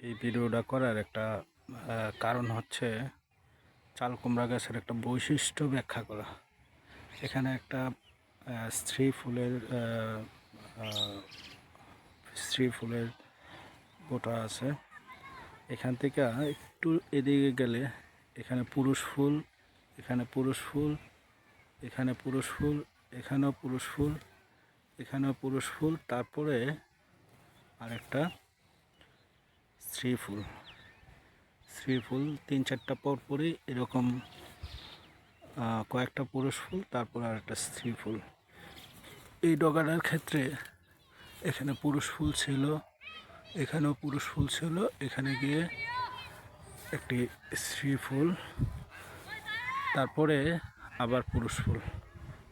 এই ভিডিওটা করার একটা কারণ হচ্ছে চাল কুমড়া গাছের একটা বৈশিষ্ট্য ব্যাখ্যা করা। এখানে একটা স্ত্রী ফুলের স্ত্রী ফুলের গোটা আছে। এখান থেকে একটু এদিকে গেলে এখানে পুরুষ ফুল, এখানে পুরুষ ফুল, এখানে পুরুষ ফুল, এখানেও পুরুষ ফুল, এখানেও পুরুষ ফুল, তারপরে আরেকটা স্ত্রী ফুল স্ত্রী ফুল তিন চারটা পর পরই এরকম কয়েকটা পুরুষ ফুল, তারপর আর একটা স্ত্রী ফুল। এই ডগাটার ক্ষেত্রে এখানে পুরুষ ফুল ছিল, এখানেও পুরুষ ফুল ছিল, এখানে গিয়ে একটি স্ত্রী ফুল, তারপরে আবার পুরুষ ফুল,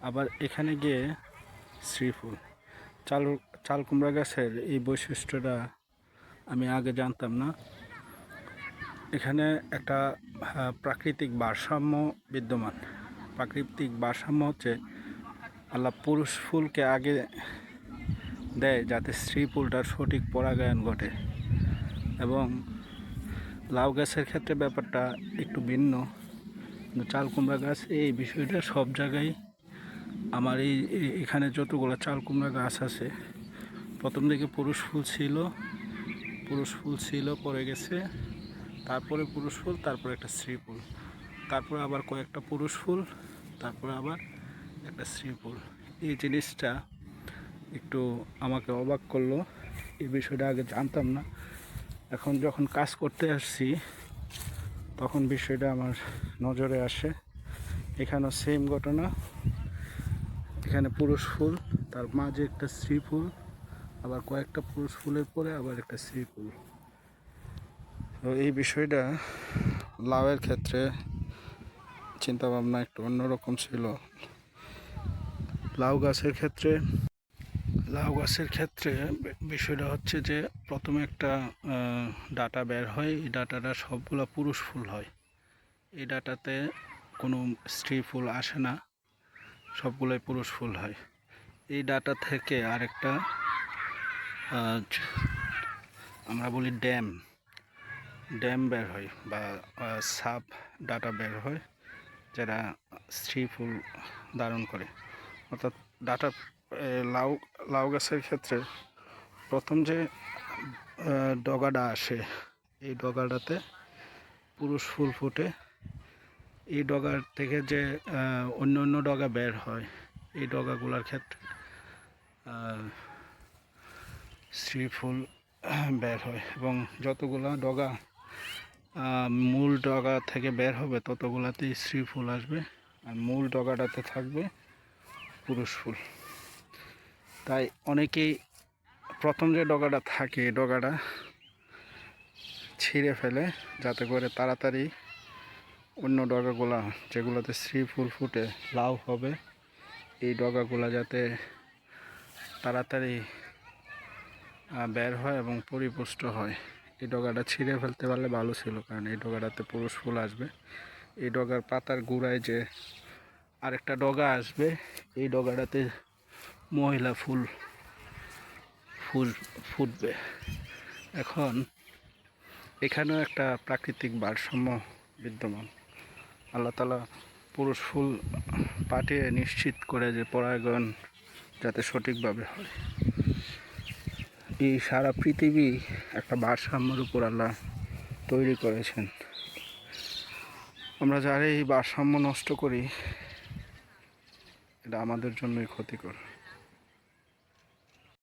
আবার এখানে গিয়ে স্ত্রী ফুল। চাল চাল কুমড়া গাছের এই বৈশিষ্ট্যটা আমি আগে জানতাম না। এখানে একটা প্রাকৃতিক ভারসাম্য বিদ্যমান। প্রাকৃতিক ভারসাম্য হচ্ছে আল্লাহ পুরুষ ফুলকে আগে দেয় যাতে স্ত্রী ফুলটার সঠিক পরাগায়ন ঘটে। এবং লাউ গাছের ক্ষেত্রে ব্যাপারটা একটু ভিন্ন। চাল কুমড়া গাছ, এই বিষয়টা সব জায়গায় আমার এই- এখানে যতগুলো চাল কুমড়া গাছ আছে, প্রথম দিকে পুরুষ ফুল ছিল পুরুষ ফুল ছিল পরে গেছে। তারপরে পুরুষ ফুল, তারপরে একটা স্ত্রী ফুল। তারপরে আবার কয়েকটা পুরুষ ফুল, তারপরে আবার একটা স্ত্রী ফুল। এই জিনিসটা একটু আমাকে অবাক করল, এই বিষয়টা আগে জানতাম না। এখন যখন কাজ করতে আসছি, তখন বিষয়টা আমার নজরে আসে। এখানেও সেম ঘটনা। এখানে পুরুষ ফুল, তার মাঝে একটা স্ত্রী ফুল। আবার কয়েকটা পুরুষ ফুলের পরে আবার একটা স্ত্রী ফুল তো এই বিষয়টা লাউয়ের ক্ষেত্রে চিন্তা ভাবনা একটু অন্যরকম ছিল। লাউ গাছের ক্ষেত্রে, লাউ গাছের ক্ষেত্রে বিষয়টা হচ্ছে যে প্রথমে একটা ডাটা বের হয়, এই ডাটাটা সবগুলো পুরুষ ফুল হয়। এই ডাটাতে কোনো স্ত্রী ফুল আসে না, সবগুলোই পুরুষ ফুল হয়। এই ডাটা থেকে আরেকটা আমরা বলি ড্যাম। ড্যাম বের হয় বা সাপ ডাটা বের হয় যারা স্ত্রী ফুল ধারণ করে। অর্থাৎ ডাটা লাউ লাউ গাছের ক্ষেত্রে প্রথম যে ডগাটা আসে, এই ডগাটাতে পুরুষ ফুল ফুটে। এই ডগার থেকে যে অন্য অন্য ডগা বের হয়, এই ডগাগুলোর ক্ষেত্রে আহ, স্ত্রী ফুল বের হয় এবং যতগুলো ডগা মূল ডগা থেকে বের হবে ততগুলাতেই স্ত্রী ফুল আসবে আর মূল ডগাটাতে থাকবে পুরুষ ফুল। তাই অনেকেই প্রথম যে ডগাটা থাকে ডগাটা ছিঁড়ে ফেলে যাতে করে তাড়াতাড়ি অন্য ডগাগুলা যেগুলোতে শ্রী ফুল ফুটে লাউ হবে এই ডগাগুলা যাতে তাড়াতাড়ি বের হয় এবং পরিপুষ্ট হয়। এই ডগাটা ছিঁড়ে ফেলতে পারলে ভালো ছিল, কারণ এই ডগাটাতে পুরুষ ফুল আসবে। এই ডগার পাতার গুঁড়ায় যে আরেকটা ডগা আসবে, এই ডগাটাতে মহিলা ফুল ফুল ফুটবে। এখন এখানেও একটা প্রাকৃতিক ভারসাম্য বিদ্যমান। আল্লাহ তালা পুরুষ ফুল পাঠিয়ে নিশ্চিত করে যে পরাগায়ন যাতে সঠিকভাবে হয়। এই সারা পৃথিবী একটা ভারসাম্যের উপর আল্লাহ তৈরি করেছেন। আমরা যারা এই ভারসাম্য নষ্ট করি, এটা আমাদের জন্যই ক্ষতিকর।